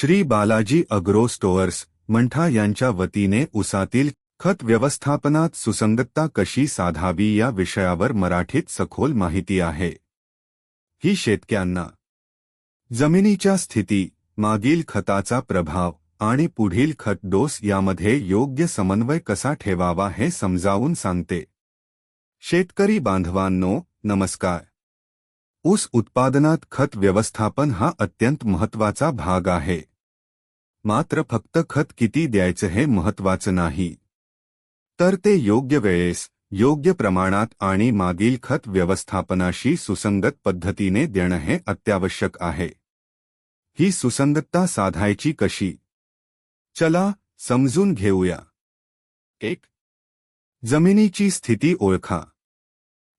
Shri Balaji agro stores Mantha यांच्या वतीने उसातील खत व्यवस्थापनात सुसंगतता कशी साधावी या विषयावर मराठीत सखोल माहिती आहे. ही शेतक्यांना जमिनीच्या स्थिती मागील खताचा प्रभाव आणि पुढील खत डोस यामध्ये योग्य समन्वय कसा ठेवावा हे समजावून सांगते. शेतकरी बांधवांनो नमस्कार. ऊस उत्पादनात खत व्यवस्थापन हा अत्यंत महत्त्वाचा भाग आहे. मात्र फक्त खत किती द्यायचं हे महत्वाचं नाही. तर ते योग्य वेळेस योग्य प्रमाणात आणि मागील खत व्यवस्थापनाशी सुसंगत पद्धतीने देणं हे अत्यावश्यक आहे. ही सुसंगतता साधायची कशी? चला समजून घेऊया. एक. जमिनीची स्थिती ओळखा.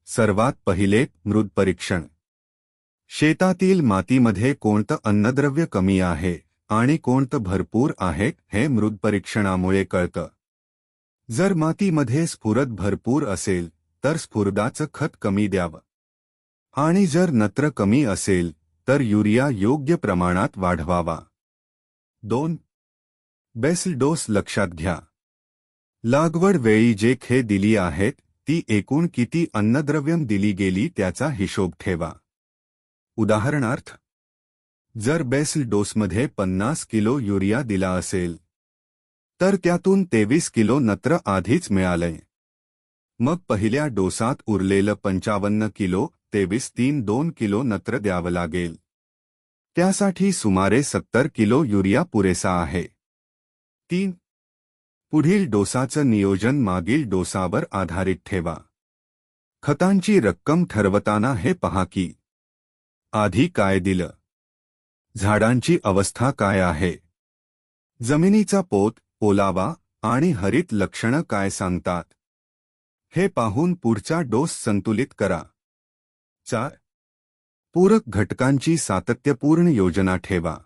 सर्वात पहिले मृद परीक्षण. शेतातील मातीमध्ये कोणतं अन्नद्रव्य कमी आहे? आणि कोणतं भरपूर आहे हे मृद परीक्षणामुळे कळतं. जर मातीमध्ये स्फुरद भरपूर असेल तर स्फुरदाचं खत कमी द्यावं. आणि जर नत्र कमी असेल तर युरिया योग्य प्रमाणात वाढवावा. दोन. बेसल डोस लक्षात घ्या. लागवड वेळी जे खे दिली आहेत ती एकूण किती अन्नद्रव्यम दिली गेली त्याचा हिशोब ठेवा. उदाहरणार्थ जर बेसल डोसमध्ये पन्नास किलो युरिया दिला असेल तर त्यातून तेवीस किलो नत्र आधीच मिळालंय. मग पहिल्या डोसात उरलेलं पंचावन्न किलो तेवीस तीन दोन किलो नत्र द्यावं लागेल. त्यासाठी सुमारे सत्तर किलो युरिया पुरेसा आहे. तीन पुढील डोसाचं नियोजन मागील डोसावर आधारित ठेवा. खतांची रक्कम ठरवताना हे पहा की आधी काय दिलं. झाडांची अवस्था काय आहे? जमिनीचा पोत ओलावा आणि हरित लक्षणं काय सांगतात? हे पाहून पुढचा डोस संतुलित करा. चार. पूरक घटकांची सातत्यपूर्ण योजना ठेवा.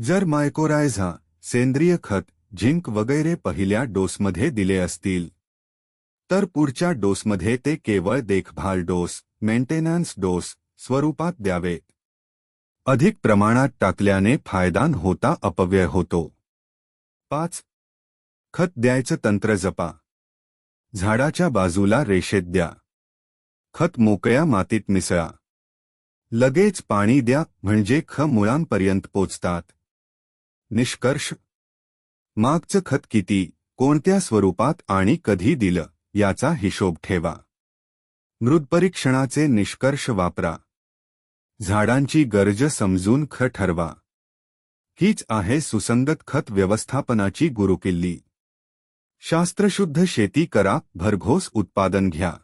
जर मायकोरायझा सेंद्रिय खत झिंक वगैरे पहिल्या डोसमध्ये दिले असतील तर पुढच्या डोसमध्ये ते केवळ देखभाल डोस मेंटेनन्स डोस स्वरूपात द्यावेत. अधिक प्रमाणात टाकल्याने फायदान होता अपव्यय होतो. पाच. खत द्यायचं तंत्र जपा. झाडाच्या बाजूला रेषेत द्या. खत मोकळ्या मातीत मिसळा. लगेच पाणी द्या म्हणजे ख मुळांपर्यंत पोचतात. निष्कर्ष. मागचं खत किती कोणत्या स्वरूपात आणि कधी दिलं याचा हिशोब ठेवा. मृदपरीक्षणाचे निष्कर्ष वापरा. झाडांची गरज समजून ख ठरवा. हीच आहे सुसंगत खत व्यवस्थापनाची गुरुकिल्ली. शास्त्रशुद्ध शेती करा भरघोस उत्पादन घ्या.